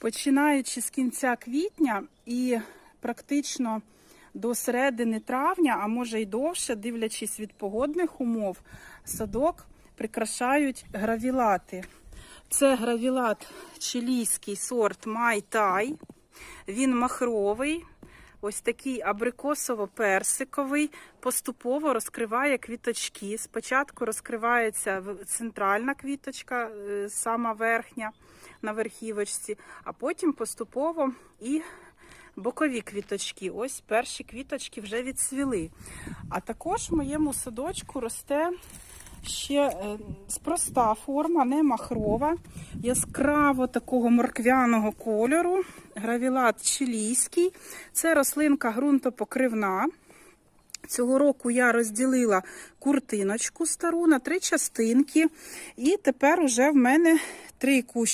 Починаючи з кінця квітня і практично до середини травня, а може й довше, дивлячись від погодних умов, садок прикрашають гравілати. Це гравілат чилійський сорт Май-Тай. Він махровий, ось такий абрикосово-персиковий, поступово розкриває квіточки. Спочатку розкривається центральна квіточка, е, сама верхня на верхівочці, а потім поступово і бокові квіточки. Ось перші квіточки вже відцвіли. А також в моєму садочку росте ще спроста проста форма, не махрова, яскраво такого морквяного кольору. Гравілат чилійський. Це рослинка ґрунтопокривна. Цього року я розділила куртиночку стару на три частинки. І тепер уже в мене три кущики.